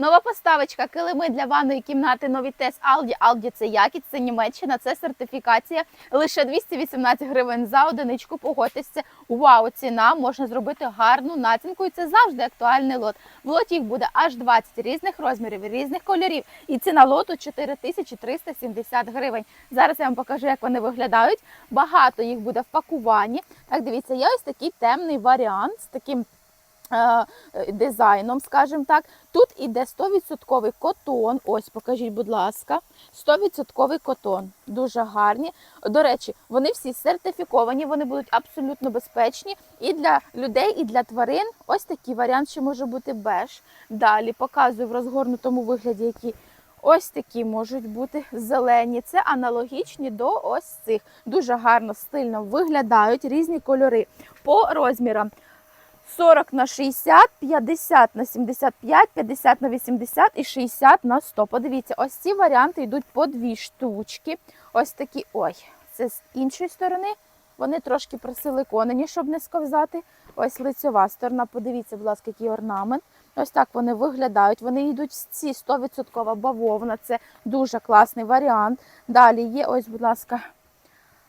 Нова поставочка килими для ванної кімнати нові тес Aldi. Aldi – це якість, це Німеччина, це сертифікація. Лише 218 гривень за одиничку. Погодьтесь, це вау, ціна. Можна зробити гарну націнку, і це завжди актуальний лот. В лоті їх буде аж 20 різних розмірів, різних кольорів. І ціна лоту 4370 гривень. Зараз я вам покажу, як вони виглядають. Багато їх буде в пакуванні. Так, дивіться, є ось такий темний варіант з таким дизайном, скажімо так. Тут іде 100% котон. Ось, покажіть, будь ласка, 100% котон. Дуже гарні. До речі, вони всі сертифіковані, вони будуть абсолютно безпечні і для людей, і для тварин. Ось такий варіант ще може бути беж. Далі показую в розгорнутому вигляді, які ось такі можуть бути зелені. Це аналогічні до ось цих. Дуже гарно, стильно виглядають різні кольори по розмірам. 40 на 60, 50 на 75, 50 на 80 і 60 на 100. Подивіться, ось ці варіанти йдуть по дві штучки. Ось такі, ой, це з іншої сторони. Вони трошки присиликонені, щоб не сковзати. Ось лицьова сторона. Подивіться, будь ласка, який орнамент. Ось так вони виглядають. Вони йдуть в ці 100% бавовна. Це дуже класний варіант. Далі є, ось, будь ласка,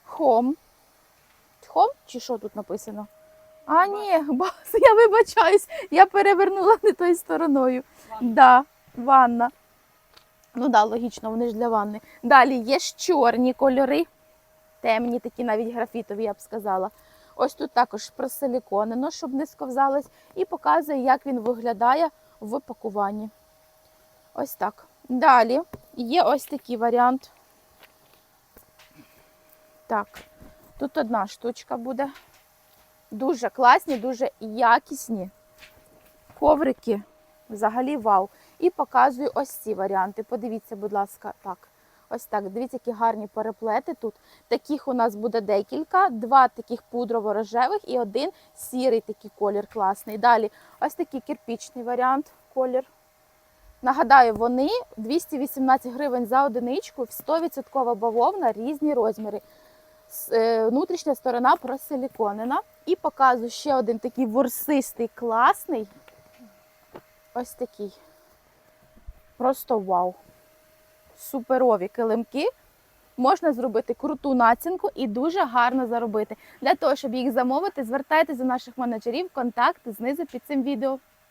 хом. Хом? Чи що тут написано? А, ні, бас, я вибачаюсь, я перевернула не тою стороною. Да, ванна. Ну да, логічно, вони ж для ванни. Далі є ж чорні кольори, темні, такі навіть графітові, я б сказала. Ось тут також просиліконено, щоб не сковзалось, і показує, як він виглядає в пакуванні. Ось так. Далі є ось такий варіант. Так, тут одна штучка буде. Дуже класні, дуже якісні коврики. Взагалі вау. І показую ось ці варіанти. Подивіться, будь ласка, так. Ось так. Дивіться, які гарні переплети тут. Таких у нас буде декілька, два таких пудрово-рожевих і один сірий такий колір класний. Далі ось такий кирпічний варіант, колір. Нагадаю, вони 218 гривень за одиничку, 100% бавовна, різні розміри. Е, Внутрішня сторона просиліконена. І показую ще один такий ворсистий, класний. Ось такий. Просто вау. Суперові килимки. Можна зробити круту націнку і дуже гарно заробити. Для того, щоб їх замовити, звертайтеся до наших менеджерів. Контакти знизу під цим відео.